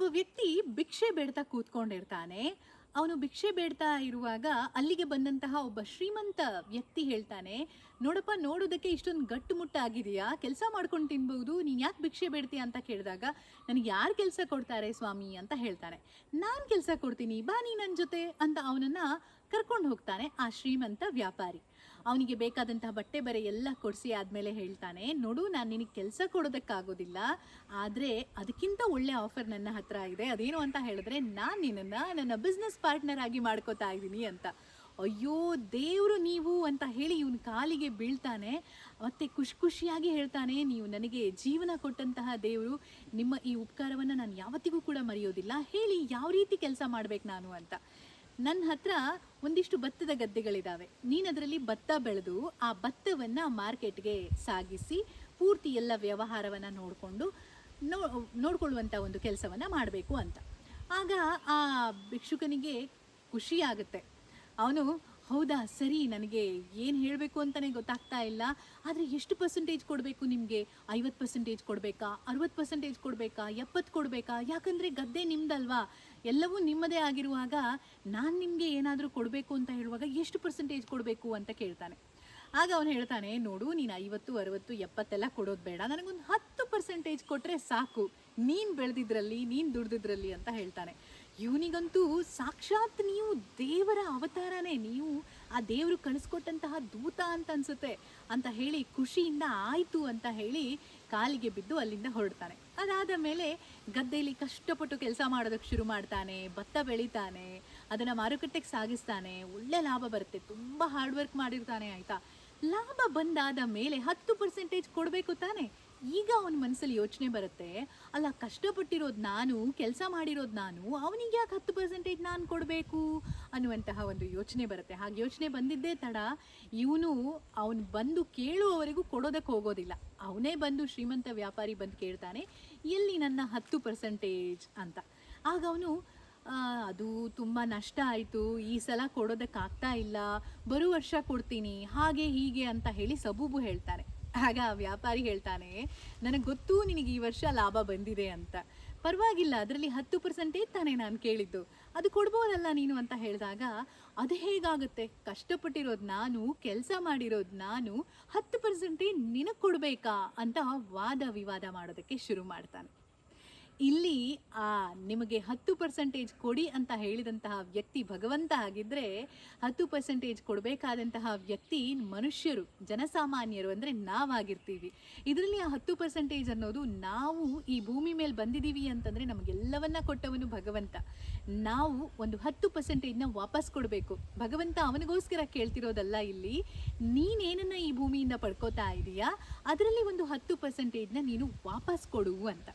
ಒಬ್ಬ ವ್ಯಕ್ತಿ ಭಿಕ್ಷೆ ಬೇಡ್ತಾ ಕೂತ್ಕೊಂಡಿರ್ತಾನೆ. ಅವನು ಭಿಕ್ಷೆ ಬೇಡ್ತಾ ಇರುವಾಗ ಅಲ್ಲಿಗೆ ಬಂದಂತಹ ಒಬ್ಬ ಶ್ರೀಮಂತ ವ್ಯಕ್ತಿ ಹೇಳ್ತಾನೆ, ನೋಡಪ್ಪ, ನೋಡೋದಕ್ಕೆ ಇಷ್ಟೊಂದು ಗಟ್ಟುಮುಟ್ಟಾಗಿದೆಯಾ ಕೆಲಸ ಮಾಡ್ಕೊಂಡು ತಿನ್ಬಹುದು ನೀನು ಯಾಕೆ ಭಿಕ್ಷೆ ಬೇಡ್ತೀಯ? ಅಂತ ಕೇಳಿದಾಗ, ನನಗೆ ಯಾರು ಕೆಲಸ ಕೊಡ್ತಾರೆ ಸ್ವಾಮಿ? ಅಂತ ಹೇಳ್ತಾನೆ. ನಾನು ಕೆಲಸ ಕೊಡ್ತೀನಿ, ಬಾ ನೀ ನನ್ನ ಜೊತೆ ಅಂತ ಅವನನ್ನು ಕರ್ಕೊಂಡು ಹೋಗ್ತಾನೆ ಆ ಶ್ರೀಮಂತ ವ್ಯಾಪಾರಿ. ಅವನಿಗೆ ಬೇಕಾದಂತಹ ಬಟ್ಟೆ ಬರೆ ಎಲ್ಲ ಕೊಡಿಸಿ ಆದಮೇಲೆ ಹೇಳ್ತಾನೆ, ನೋಡು, ನಾನು ನಿನಗೆ ಕೆಲಸ ಕೊಡೋದಕ್ಕಾಗೋದಿಲ್ಲ, ಆದರೆ ಅದಕ್ಕಿಂತ ಒಳ್ಳೆ ಆಫರ್ ನನ್ನ ಹತ್ರ ಇದೆ. ಅದೇನು ಅಂತ ಹೇಳಿದ್ರೆ, ನಾನು ನಿನ್ನನ್ನು ನನ್ನ ಬಿಸ್ನೆಸ್ ಪಾರ್ಟ್ನರ್ ಆಗಿ ಮಾಡ್ಕೋತಾ ಇದ್ದೀನಿ ಅಂತ. ಅಯ್ಯೋ, ದೇವರು ನೀವು ಅಂತ ಹೇಳಿ ಇವನ ಕಾಲಿಗೆ ಬೀಳ್ತಾನೆ. ಮತ್ತೆ ಖುಷಿ ಖುಷಿಯಾಗಿ ಹೇಳ್ತಾನೆ, ನೀವು ನನಗೆ ಜೀವನ ಕೊಟ್ಟಂತಹ ದೇವರು, ನಿಮ್ಮ ಈ ಉಪಕಾರವನ್ನು ನಾನು ಯಾವತ್ತಿಗೂ ಕೂಡ ಮರೆಯೋದಿಲ್ಲ. ಹೇಳಿ, ಯಾವ ರೀತಿ ಕೆಲಸ ಮಾಡ್ಬೇಕು ನಾನು ಅಂತ. ನನ್ನ ಹತ್ರ ಒಂದಿಷ್ಟು ಭತ್ತದ ಗದ್ದೆಗಳಿದ್ದಾವೆ ನೀನು ಅದರಲ್ಲಿ ಭತ್ತ ಬೆಳೆದು ಆ ಭತ್ತವನ್ನು ಮಾರ್ಕೆಟ್ಗೆ ಸಾಗಿಸಿ ಪೂರ್ತಿ ಎಲ್ಲ ವ್ಯವಹಾರವನ್ನು ನೋಡಿಕೊಂಡು, ನೋ ನೋಡ್ಕೊಳ್ಳುವಂಥ ಒಂದು ಕೆಲಸವನ್ನು ಮಾಡಬೇಕು ಅಂತ. ಆಗ ಆ ಭಿಕ್ಷುಕನಿಗೆ ಖುಷಿ ಆಗುತ್ತೆ ಅವನು ಹೌದಾ? ಸರಿ, ನನಗೆ ಏನು ಹೇಳಬೇಕು ಅಂತಲೇ ಗೊತ್ತಾಗ್ತಾ ಇಲ್ಲ. ಆದರೆ ಎಷ್ಟು ಪರ್ಸೆಂಟೇಜ್ ಕೊಡಬೇಕು ನಿಮಗೆ? ಐವತ್ತು ಪರ್ಸೆಂಟೇಜ್ ಕೊಡಬೇಕಾ? ಅರುವತ್ತು ಪರ್ಸೆಂಟೇಜ್ ಕೊಡಬೇಕಾ? ಎಪ್ಪತ್ತು ಕೊಡಬೇಕಾ? ಯಾಕಂದರೆ ಗದ್ದೆ ನಿಮ್ಮದಲ್ವಾ ಎಲ್ಲವೂ ನಿಮ್ಮದೇ ಆಗಿರುವಾಗ ನಾನು ನಿಮಗೆ ಏನಾದರೂ ಕೊಡಬೇಕು ಅಂತ ಹೇಳುವಾಗ ಎಷ್ಟು ಪರ್ಸೆಂಟೇಜ್ ಕೊಡಬೇಕು ಅಂತ ಕೇಳ್ತಾನೆ. ಆಗ ಅವನು ಹೇಳ್ತಾನೆ, ನೋಡು, ನೀನು ಐವತ್ತು, ಅರವತ್ತು, ಎಪ್ಪತ್ತೆಲ್ಲ ಕೊಡೋದು ಬೇಡ. ನನಗೊಂದು ಹತ್ತು ಪರ್ಸೆಂಟೇಜ್ ಕೊಟ್ಟರೆ ಸಾಕು. ನೀನು ಬೆಳೆದಿದ್ರಲ್ಲಿ, ನೀನು ದುಡ್ದಿದ್ರಲ್ಲಿ, ಅಂತ ಹೇಳ್ತಾನೆ. ಇವನಿಗಂತೂ ಸಾಕ್ಷಾತ್ ನೀವು ದೇವರ ಅವತಾರನೇ. ನೀವು ಆ ದೇವರು ಕಳಿಸ್ಕೊಟ್ಟಂತಹ ದೂತ ಅಂತ ಅನ್ಸುತ್ತೆ ಅಂತ ಹೇಳಿ ಖುಷಿಯಿಂದ ಆಯಿತು ಅಂತ ಹೇಳಿ ಕಾಲಿಗೆ ಬಿದ್ದು ಅಲ್ಲಿಂದ ಹೊರಡ್ತಾನೆ. ಅದಾದ ಮೇಲೆ ಗದ್ದೆಯಲ್ಲಿ ಕಷ್ಟಪಟ್ಟು ಕೆಲಸ ಮಾಡೋದಕ್ಕೆ ಶುರು ಮಾಡ್ತಾನೆ, ಭತ್ತ ಬೆಳಿತಾನೆ, ಅದನ್ನು ಮಾರುಕಟ್ಟೆಗೆ ಸಾಗಿಸ್ತಾನೆ, ಒಳ್ಳೆ ಲಾಭ ಬರುತ್ತೆ. ತುಂಬ ಹಾರ್ಡ್ ವರ್ಕ್ ಮಾಡಿರ್ತಾನೆ, ಆಯಿತಾ? ಲಾಭ ಬಂದಾದ ಮೇಲೆ ಹತ್ತು ಪರ್ಸೆಂಟೇಜ್ ಕೊಡಬೇಕು ತಾನೆ. ಈಗ ಅವನ ಮನಸ್ಸಲ್ಲಿ ಯೋಚನೆ ಬರುತ್ತೆ, ಅಲ್ಲ ಕಷ್ಟಪಟ್ಟಿರೋದು ನಾನು, ಕೆಲಸ ಮಾಡಿರೋದು ನಾನು, ಅವನಿಗೆ ಯಾಕೆ ಹತ್ತು ಪರ್ಸೆಂಟೇಜ್ ನಾನು ಕೊಡಬೇಕು ಅನ್ನುವಂತಹ ಒಂದು ಯೋಚನೆ ಬರುತ್ತೆ. ಹಾಗೆ ಯೋಚನೆ ಬಂದಿದ್ದೇ ತಡ, ಇವನು ಅವನು ಬಂದು ಕೇಳುವವರೆಗೂ ಕೊಡೋದಕ್ಕೆ ಹೋಗೋದಿಲ್ಲ. ಅವನೇ ಬಂದು ಶ್ರೀಮಂತ ವ್ಯಾಪಾರಿ ಬಂದು ಕೇಳ್ತಾನೆ, ಎಲ್ಲಿ ನನ್ನ ಹತ್ತು ಪರ್ಸೆಂಟೇಜ್ ಅಂತ. ಆಗ ಅವನು ಅದು ತುಂಬ ನಷ್ಟ ಆಯಿತು, ಈ ಸಲ ಕೊಡೋದಕ್ಕಾಗ್ತಾ ಇಲ್ಲ ಬರೋ ವರ್ಷ ಕೊಡ್ತೀನಿ, ಹಾಗೆ ಹೀಗೆ ಅಂತ ಹೇಳಿ ಸಬೂಬು ಹೇಳ್ತಾನೆ ಆಗ ವ್ಯಾಪಾರಿ ಹೇಳ್ತಾನೆ, ನನಗೆ ಗೊತ್ತು ನಿನಗೆ ಈ ವರ್ಷ ಲಾಭ ಬಂದಿದೆ ಅಂತ. ಪರವಾಗಿಲ್ಲ, ಅದರಲ್ಲಿ ಹತ್ತು ಪರ್ಸೆಂಟೇ ತಾನೇ ನಾನು ಕೇಳಿದ್ದು. ಅದು ಕೊಡ್ಬೋದಲ್ಲ ನೀನು? ಅಂತ ಹೇಳಿದಾಗ, ಅದು ಹೇಗಾಗುತ್ತೆ? ಕಷ್ಟಪಟ್ಟಿರೋದು ನಾನು, ಕೆಲಸ ಮಾಡಿರೋದು ನಾನು, ಹತ್ತು ಪರ್ಸೆಂಟೇ ನಿನಗೆ ಕೊಡಬೇಕಾ? ಅಂತ ವಾದ ವಿವಾದ ಮಾಡೋದಕ್ಕೆ ಶುರು ಮಾಡ್ತಾನೆ. ಇಲ್ಲಿ, ಆ, ನಿಮಗೆ ಹತ್ತು ಪರ್ಸೆಂಟೇಜ್ ಕೊಡಿ ಅಂತ ಹೇಳಿದಂತಹ ವ್ಯಕ್ತಿ ಭಗವಂತ ಆಗಿದ್ದರೆ ಹತ್ತು ಪರ್ಸೆಂಟೇಜ್ ಕೊಡಬೇಕಾದಂತಹ ವ್ಯಕ್ತಿ ಮನುಷ್ಯರು, ಜನಸಾಮಾನ್ಯರು ಅಂದರೆ ನಾವಾಗಿರ್ತೀವಿ. ಇದರಲ್ಲಿ ಆ ಹತ್ತು ಪರ್ಸೆಂಟೇಜ್ ಅನ್ನೋದು ನಾವು ಈ ಭೂಮಿ ಮೇಲೆ ಬಂದಿದ್ದೀವಿ ಅಂತಂದರೆ ನಮಗೆಲ್ಲವನ್ನ ಕೊಟ್ಟವನು ಭಗವಂತ. ನಾವು ಒಂದು ಹತ್ತು ಪರ್ಸೆಂಟೇಜ್ನ ವಾಪಸ್ ಕೊಡಬೇಕು. ಭಗವಂತ ಅವನಿಗೋಸ್ಕರ ಕೇಳ್ತಿರೋದಲ್ಲ ಇಲ್ಲಿ, ನೀನೇನನ್ನ ಈ ಭೂಮಿಯಿಂದ ಪಡ್ಕೋತಾ ಇದೀಯಾ? ಅದರಲ್ಲಿ ಒಂದು ಹತ್ತು ಪರ್ಸೆಂಟೇಜ್ನ ನೀನು ವಾಪಸ್ ಕೊಡು ಅಂತ.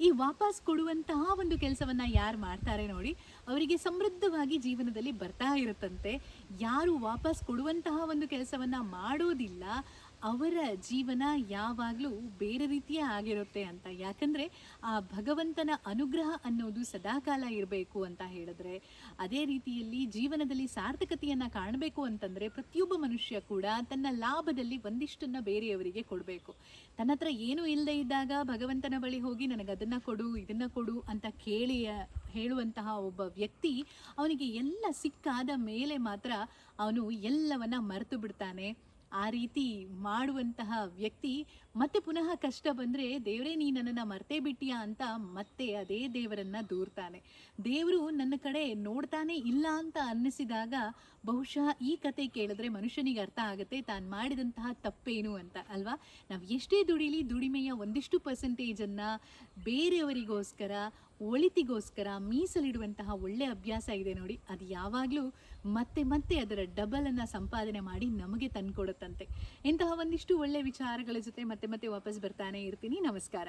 ಈ ವಾಪಸ್ ಕೊಡುವಂತಹ ಒಂದು ಕೆಲಸವನ್ನ ಯಾರು ಮಾಡ್ತಾರೆ ನೋಡಿ, ಅವರಿಗೆ ಸಮೃದ್ಧವಾಗಿ ಜೀವನದಲ್ಲಿ ಬರ್ತಾ ಇರುತ್ತಂತೆ. ಯಾರು ವಾಪಸ್ ಕೊಡುವಂತಹ ಒಂದು ಕೆಲಸವನ್ನ ಮಾಡೋದಿಲ್ಲ ಅವರ ಜೀವನ ಯಾವಾಗಲೂ ಬೇರೆ ರೀತಿಯೇ ಆಗಿರುತ್ತೆ ಅಂತ. ಯಾಕಂದರೆ ಆ ಭಗವಂತನ ಅನುಗ್ರಹ ಅನ್ನೋದು ಸದಾಕಾಲ ಇರಬೇಕು ಅಂತ ಹೇಳಿದ್ರೆ, ಅದೇ ರೀತಿಯಲ್ಲಿ ಜೀವನದಲ್ಲಿ ಸಾರ್ಥಕತೆಯನ್ನು ಕಾಣಬೇಕು ಅಂತಂದರೆ ಪ್ರತಿಯೊಬ್ಬ ಮನುಷ್ಯ ಕೂಡ ತನ್ನ ಲಾಭದಲ್ಲಿ ಒಂದಿಷ್ಟನ್ನು ಬೇರೆಯವರಿಗೆ ಕೊಡಬೇಕು. ತನ್ನ ಹತ್ರ ಏನೂ ಇಲ್ಲದೆ ಇದ್ದಾಗ ಭಗವಂತನ ಬಳಿ ಹೋಗಿ ನನಗೆ ಅದನ್ನು ಕೊಡು, ಇದನ್ನು ಕೊಡು ಅಂತ ಕೇಳಿ ಹೇಳುವಂತಹ ಒಬ್ಬ ವ್ಯಕ್ತಿ ಅವನಿಗೆ ಎಲ್ಲ ಸಿಕ್ಕಾದ ಮೇಲೆ ಮಾತ್ರ ಅವನು ಎಲ್ಲವನ್ನ ಮರೆತು ಬಿಡ್ತಾನೆ. ಆ ರೀತಿ ಮಾಡುವಂತಹ ವ್ಯಕ್ತಿ ಮತ್ತೆ ಪುನಃ ಕಷ್ಟ ಬಂದರೆ, ದೇವರೇ, ನೀ ನನ್ನನ್ನು ಮರ್ತೇ ಬಿಟ್ಟಿಯಾ? ಅಂತ ಮತ್ತೆ ಅದೇ ದೇವರನ್ನ ದೂರ್ತಾನೆ. ದೇವರು ನನ್ನ ಕಡೆ ನೋಡ್ತಾನೆ ಇಲ್ಲ ಅಂತ ಅನ್ನಿಸಿದಾಗ ಬಹುಶಃ ಈ ಕತೆ ಕೇಳಿದ್ರೆ ಮನುಷ್ಯನಿಗೆ ಅರ್ಥ ಆಗುತ್ತೆ, ತಾನು ಮಾಡಿದಂತಹ ತಪ್ಪೇನು ಅಂತ, ಅಲ್ವಾ? ನಾವು ಎಷ್ಟೇ ದುಡಿಲಿ ದುಡಿಮೆಯ ಒಂದಿಷ್ಟು ಪರ್ಸೆಂಟೇಜನ್ನು ಬೇರೆಯವರಿಗೋಸ್ಕರ ಒಳಿತಿಗೋಸ್ಕರ ಮೀಸಲಿಡುವಂತಹ ಒಳ್ಳೆ ಅಭ್ಯಾಸ ಇದೆ ನೋಡಿ. ಅದು ಯಾವಾಗಲೂ ಮತ್ತೆ ಮತ್ತೆ ಅದರ ಡಬಲನ್ನು ಸಂಪಾದನೆ ಮಾಡಿ ನಮಗೆ ತಂದುಕೊಡುತ್ತಂತೆ. ಇಂತಹ ಒಂದಿಷ್ಟು ಒಳ್ಳೆ ವಿಚಾರಗಳ ಜೊತೆ ಮತ್ತೆ ಮತ್ತೆ ವಾಪಸ್ ಬರ್ತಾನೆ ಇರ್ತೀನಿ. ನಮಸ್ಕಾರ.